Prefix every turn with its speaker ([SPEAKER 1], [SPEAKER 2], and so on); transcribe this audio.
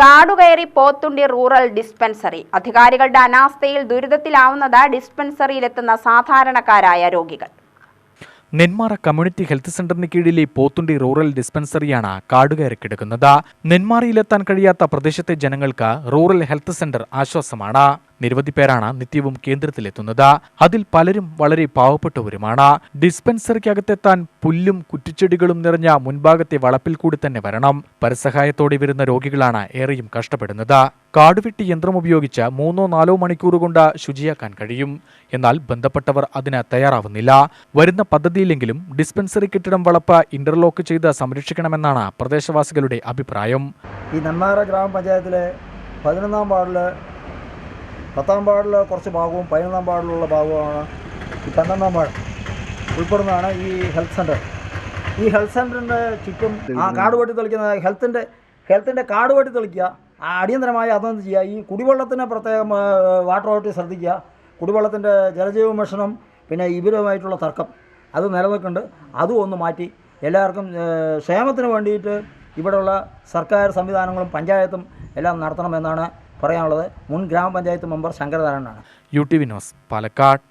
[SPEAKER 1] കാടുകയറി Pothundi rural dispensary. അധികാരികളുടെ അനാസ്ഥയിൽ ദുരിതത്തിലാവുന്നത് ഡിസ്പെൻസറിയിലെത്തുന്ന സാധാരണക്കാരായ രോഗികൾ.
[SPEAKER 2] നെന്മാറ കമ്മ്യൂണിറ്റി ഹെൽത്ത് സെന്ററിന് കീഴിലെ പോത്തുണ്ടി റൂറൽ ഡിസ്പെൻസറിയാണ് കാടുകയറി കിടക്കുന്നത് നെന്മാറയിലെത്താൻ കഴിയാത്ത പ്രദേശത്തെ ജനങ്ങൾക്ക് റൂറൽ ഹെൽത്ത് സെന്റർ ആശ്വാസമാണ്. നിരവധി പേരാണ് നിത്യവും കേന്ദ്രത്തിലെത്തുന്നത്. അതിൽ പലരും വളരെ പാവപ്പെട്ടവരുമാണ്. ഡിസ്പെൻസറിക്കകത്തെത്താൻ പുല്ലും കുറ്റിച്ചെടികളും നിറഞ്ഞ മുൻഭാഗത്തെ വളപ്പിൽ കൂടി തന്നെ വരണം. പരസഹായത്തോടെ വരുന്ന രോഗികളാണ് ഏറെയും കഷ്ടപ്പെടുന്നത്. കാടുവെട്ടി യന്ത്രം ഉപയോഗിച്ച് മൂന്നോ നാലോ മണിക്കൂർ കൊണ്ട് ശുചിയാക്കാൻ കഴിയും. എന്നാൽ ബന്ധപ്പെട്ടവർ അതിന് തയ്യാറാവുന്നില്ല. വരുന്ന പദ്ധതിയില്ലെങ്കിലും ഡിസ്പെൻസറി കെട്ടിടം വളപ്പ് ഇന്റർലോക്ക് ചെയ്ത് സംരക്ഷിക്കണമെന്നാണ് പ്രദേശവാസികളുടെ അഭിപ്രായം.
[SPEAKER 3] ഈ നന്നാറ ഗ്രാമപഞ്ചായത്തിലെ പതിനൊന്നാം വാർഡിൽ പത്താം വാർഡിലെ കുറച്ച് ഭാഗവും പതിനൊന്നാം വാർഡിലുള്ള ഭാഗവുമാണ് ഈ പന്ത്രണ്ടാം വാർഡ് ഉൾപ്പെടുന്നതാണ് ഈ ഹെൽത്ത് സെന്റർ. ഈ ഹെൽത്ത് സെന്ററിന്റെ ചുറ്റും ആ കാട് വെട്ടി തെളിക്കുന്ന ഹെൽത്തിന്റെ ഹെൽത്തിന്റെ കാട് വെട്ടി തെളിക്കുക അടിയന്തരമായി അതൊന്നും ചെയ്യുക. ഈ കുടിവെള്ളത്തിന് പ്രത്യേകം വാട്ടർ അതോറിറ്റി ശ്രദ്ധിക്കുക. കുടിവെള്ളത്തിന്റെ ജലജീവ മിഷനും പിന്നെ ഇവരുമായിട്ടുള്ള തർക്കം അത് നിലനിൽക്കുന്നുണ്ട്. അതും ഒന്ന് മാറ്റി എല്ലാവർക്കും ക്ഷേമത്തിന് വേണ്ടിയിട്ട് ഇവിടെയുള്ള സർക്കാർ സംവിധാനങ്ങളും പഞ്ചായത്തും എല്ലാം നടത്തണമെന്നാണ് പറയാനുള്ളത്. മുൻ ഗ്രാമപഞ്ചായത്ത് member ശങ്കരനാരായണനാണ്.
[SPEAKER 2] U T Vinos Palakkad.